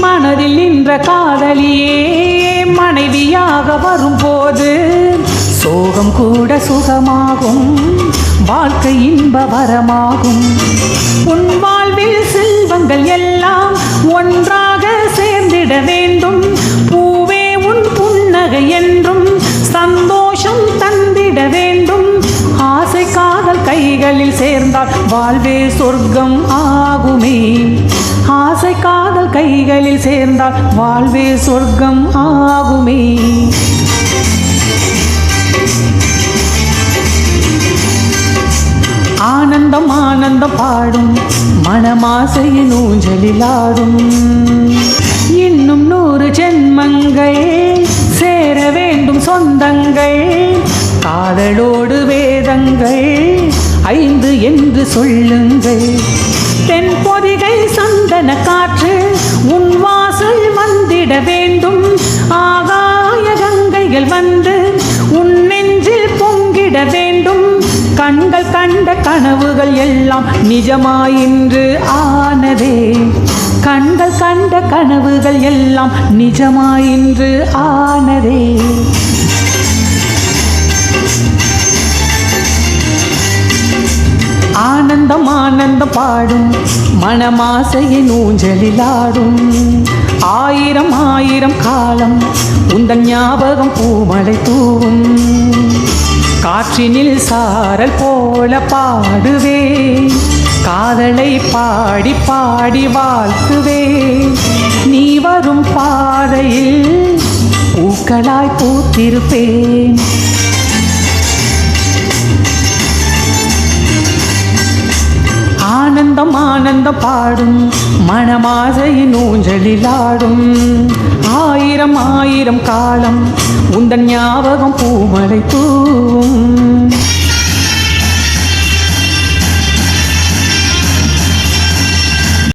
மனதில் நின்ற காதலியே மனைவியாக வரும்போது சோகம் கூட சுகமாகும் வாழ்க்கை இன்ப வரமாகும். உன் வாழ்வில் செல்வங்கள் எல்லாம் ஒன்றாக சேர்ந்திட வேண்டும். பூவே உன் புன்னகை என்றும் சந்தோஷம் தந்திட வேண்டும். ஆசை காதல் கைகளில் சேர்ந்தால் வாழ்வே சொர்க்கம் ஆகுமே. ஆசை கைகளில் சேர்ந்தால் வாழ்வே சொர்க்கம் ஆகுமே. ஆனந்தம் ஆனந்தம் பாடும் மனமாசையின் ஊஞ்சலில் ஆடும் இன்னும் நூறு ஜென்மங்கள் சேர வேண்டும் சொந்தங்கள் காதலோடு வேதங்கள் ஐந்து என்று சொல்லுங்கள். தென் பொதிகை ஆகாய கங்கைகள் வந்து உன் நெஞ்சில் பொங்கிட வேண்டும். கண்கள் கண்ட கனவுகள் எல்லாம் நிஜமாயின்று ஆனதே. கண்கள் கண்ட கனவுகள் எல்லாம் நிஜமாயின்று ஆனதே. ஆன ஆனந்தம் பாடும் மனமாசையின் ஊஞ்சலில் ஆடும் ஆயிரம் ஆயிரம் காலம் உந்தன் ஞாபகம் பூமலை தூவும். காற்றினில் சாரல் போல பாடுவே காதலை பாடி பாடி வாழ்த்துவே நீ வரும் பாதையில் பூக்களாய் பூத்திருப்பேன். ஆனந்தம் பாடும் மனமாசையின் ஊஞ்சலில் ஆடும் ஆயிரம் ஆயிரம் காலம் உந்தன் ஞாபகம் பூமலை தூவும்.